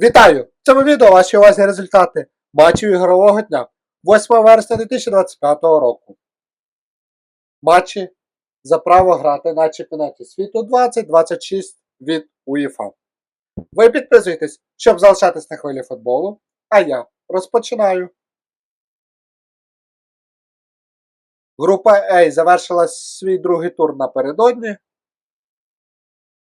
Вітаю! В цьому відео ваші увазі результати матчів ігрового дня 8 вересня 2025 року. Матчі за право грати на чемпіонаті світу 2026 від УЄФА. Ви підписуйтесь, щоб залишатись на хвилі футболу, а я розпочинаю. Група А завершила свій другий тур напередодні.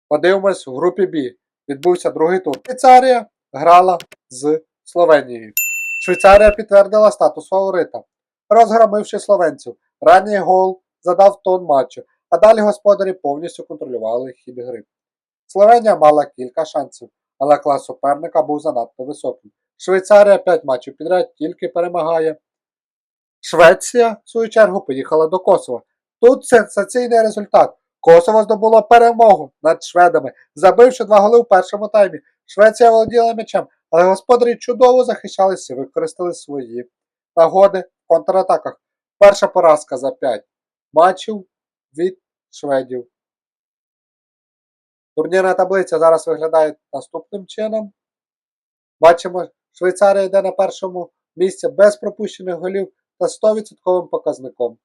Подивимось в групі Б. Відбувся другий тур. Швейцарія грала з Словенією. Швейцарія підтвердила статус фаворита, розгромивши словенців. Ранній гол задав тон матчу, а далі господарі повністю контролювали хід гри. Словенія мала кілька шансів, але клас суперника був занадто високим. Швейцарія 5 матчів підряд тільки перемагає. Швеція, в свою чергу, поїхала до Косова. Тут сенсаційний результат. Косово здобуло перемогу над шведами, забивши два голи в першому таймі. Швеція володіла м'ячем, але господарі чудово захищалися і використали свої нагоди в контратаках. Перша поразка за 5 матчів від шведів. Турнірна таблиця зараз виглядає наступним чином. Бачимо, Швейцарія йде на першому місці без пропущених голів та 100% показником.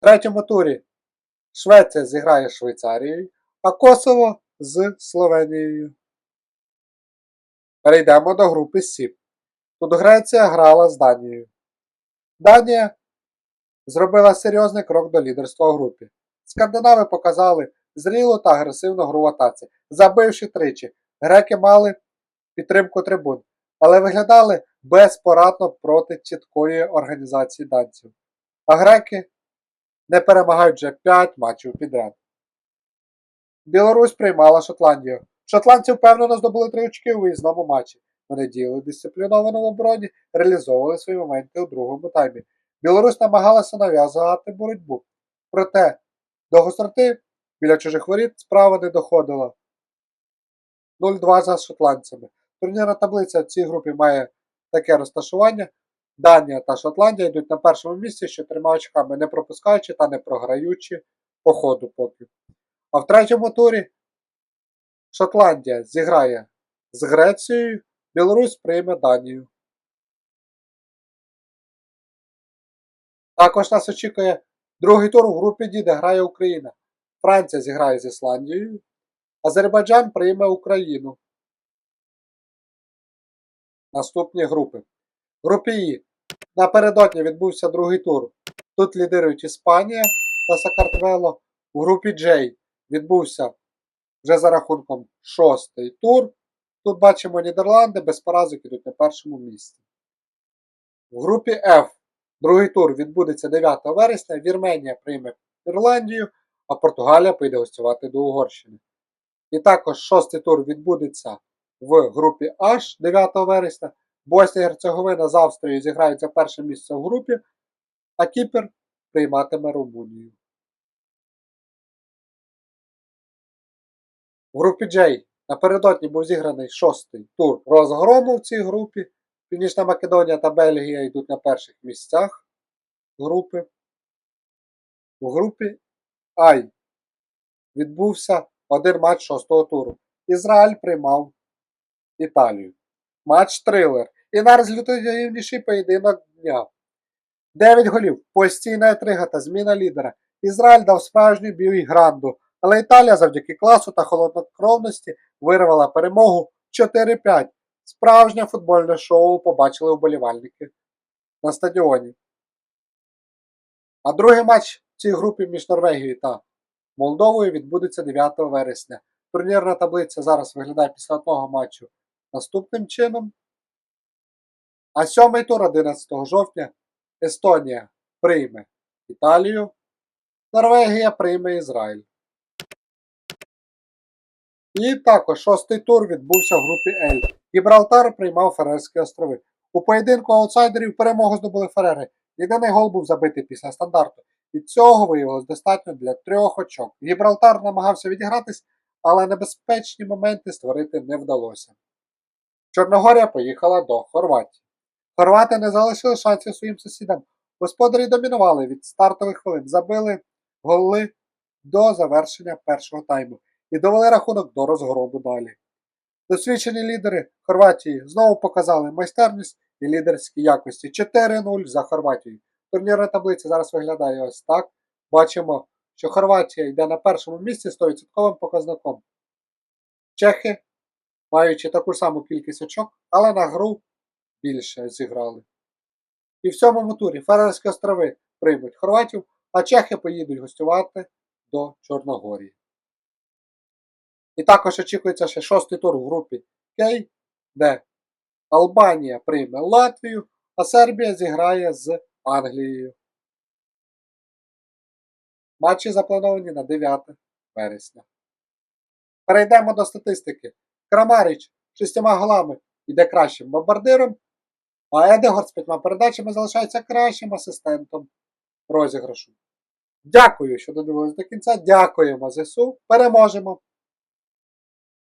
В третьому турі Швеція зіграє з Швейцарією, а Косово з Словенією. Перейдемо до групи С. Тут Греція грала з Данією. Данія зробила серйозний крок до лідерства у групі. Скандинави показали зрілу та агресивну гру в атаці. Забивши тричі, греки мали підтримку трибун, але виглядали безпорадно проти чіткої організації данців. А греки не перемагають вже 5 матчів підряд. Білорусь приймала Шотландію. Шотландці впевнено здобули три очки у виїзному матчі. Вони діяли дисципліновано в обороні, реалізовували свої моменти у другому таймі. Білорусь намагалася нав'язувати боротьбу. Проте до гостроти біля чужих воріт справа не доходила. 0-2 за шотландцями. Турнірна таблиця в цій групі має таке розташування. Данія та Шотландія йдуть на першому місці з чотирма очками, не пропускаючи та не програючи по ходу поки. А в третьому турі Шотландія зіграє з Грецією, Білорусь прийме Данію. Також нас очікує другий тур у групі D, де грає Україна. Франція зіграє з Ісландією, Азербайджан прийме Україну. Наступні групи. В групі І напередодні відбувся другий тур. Тут лідирують Іспанія та Сакартвело. У групі J відбувся вже за рахунком шостий тур. Тут бачимо Нідерланди без поразок ідуть на першому місці. В групі F другий тур відбудеться 9 вересня. Вірменія прийме Ірландію, а Португалія поїде гостювати до Угорщини. І також шостий тур відбудеться в групі H 9 вересня. Боснія і Герцеговина з Австрією зіграють за перше місце в групі, а Кіпр прийматиме Румунію. В групі J напередодні був зіграний шостий тур розгрому в цій групі. Північна Македонія та Бельгія йдуть на перших місцях групи. У групі I відбувся один матч шостого туру. Ізраїль приймав Італію. Матч трилер. І найрезультативніший поєдинок дня. 9 голів, постійна інтрига та зміна лідера. Ізраїль дав справжню бій гранду, але Італія завдяки класу та холоднокровності вирвала перемогу 4-5. Справжнє футбольне шоу побачили вболівальники на стадіоні. А другий матч в цій групі між Норвегією та Молдовою відбудеться 9 вересня. Турнірна таблиця зараз виглядає після одного матчу наступним чином. А сьомий тур 11 жовтня Естонія прийме Італію, Норвегія прийме Ізраїль. І також шостий тур відбувся в групі L. Гібралтар приймав Ферерські острови. У поєдинку аутсайдерів перемогу здобули Ферери. Єдиний гол був забитий після стандарту. І цього виявилось достатньо для трьох очок. Гібралтар намагався відігратись, але небезпечні моменти створити не вдалося. Чорногорія поїхала до Хорватії. Хорвати не залишили шансів своїм сусідам. Господарі домінували від стартових хвилин, забили голи до завершення першого тайму і довели рахунок до розгрому далі. Досвідчені лідери Хорватії знову показали майстерність і лідерські якості. 4-0 за Хорватією. Турнірна таблиця зараз виглядає ось так. Бачимо, що Хорватія йде на першому місці з 100% показником. Чехи, маючи таку саму кількість очок, але на гру більше зіграли. І в сьомому турі Ферерські острови приймуть Хорватів, а чехи поїдуть гостювати до Чорногорії. І також очікується ще шостий тур в групі Кей, де Албанія прийме Латвію, а Сербія зіграє з Англією. Матчі заплановані на 9 вересня. Перейдемо до статистики. Крамарич шістьома голами йде кращим бомбардиром, а Едегорд з п'ятьма передачами залишається кращим асистентом розіграшу. Дякую, що додивились до кінця. Дякуємо ЗСУ. Переможемо!